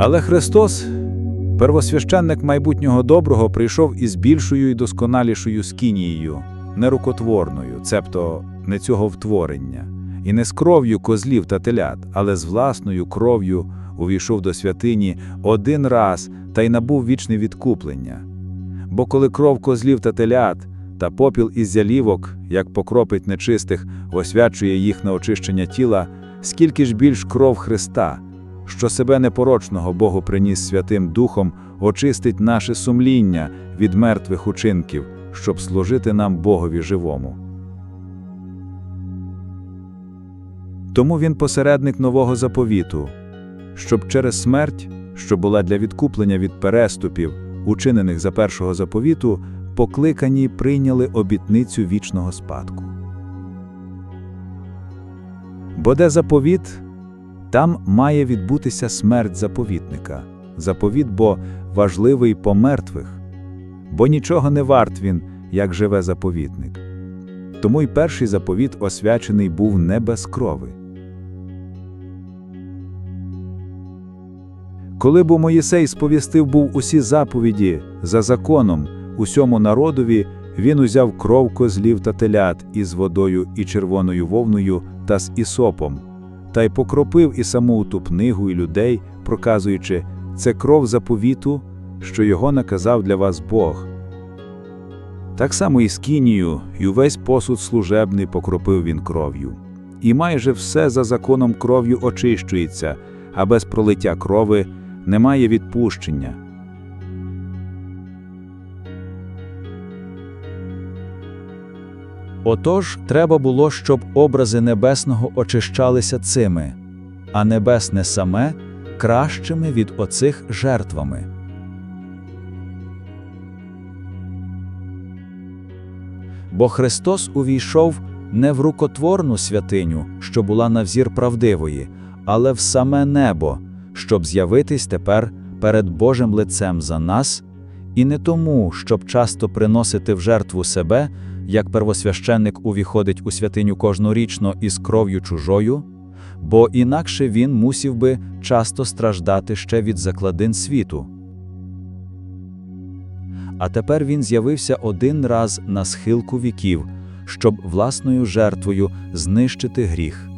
Але Христос, первосвященник майбутнього доброго, прийшов із більшою і досконалішою скінією, нерукотворною, цебто не цього втворення, і не з кров'ю козлів та телят, але з власною кров'ю увійшов до святині один раз та й набув вічне відкуплення. Бо коли кров козлів та телят та попіл із залівок, як покропить нечистих, освячує їх на очищення тіла, скільки ж більш кров Христа, що себе непорочного Богу приніс Святим Духом, очистить наше сумління від мертвих учинків, щоб служити нам Богові живому. Тому він посередник нового заповіту, щоб через смерть, що була для відкуплення від переступів, учинених за першого заповіту, покликані прийняли обітницю вічного спадку. Бо де заповіт, там має відбутися смерть заповітника. Заповіт бо важливий по мертвих, бо нічого не варт він, як живе заповітник. Тому й перший заповіт освячений був не без крови. Коли бо Моїсей сповістив був усі заповіді за законом усьому народові, він узяв кров козлів та телят із водою і червоною вовною та з ісопом, та й покропив і саму ту книгу і людей, проказуючи, це кров заповіту, що його наказав для вас Бог. Так само і скінію, і увесь посуд служебний покропив він кров'ю. І майже все за законом кров'ю очищується, а без пролиття крови немає відпущення. Отож, треба було, щоб образи небесного очищалися цими, а небесне саме кращими від оцих жертвами. Бо Христос увійшов не в рукотворну святиню, що була на взір правдивої, але в саме небо, щоб з'явитись тепер перед Божим лицем за нас, і не тому, щоб часто приносити в жертву себе, як первосвященник увіходить у святиню кожнорічно із кров'ю чужою, бо інакше він мусів би часто страждати ще від закладин світу. А тепер він з'явився один раз на схилку віків, щоб власною жертвою знищити гріх.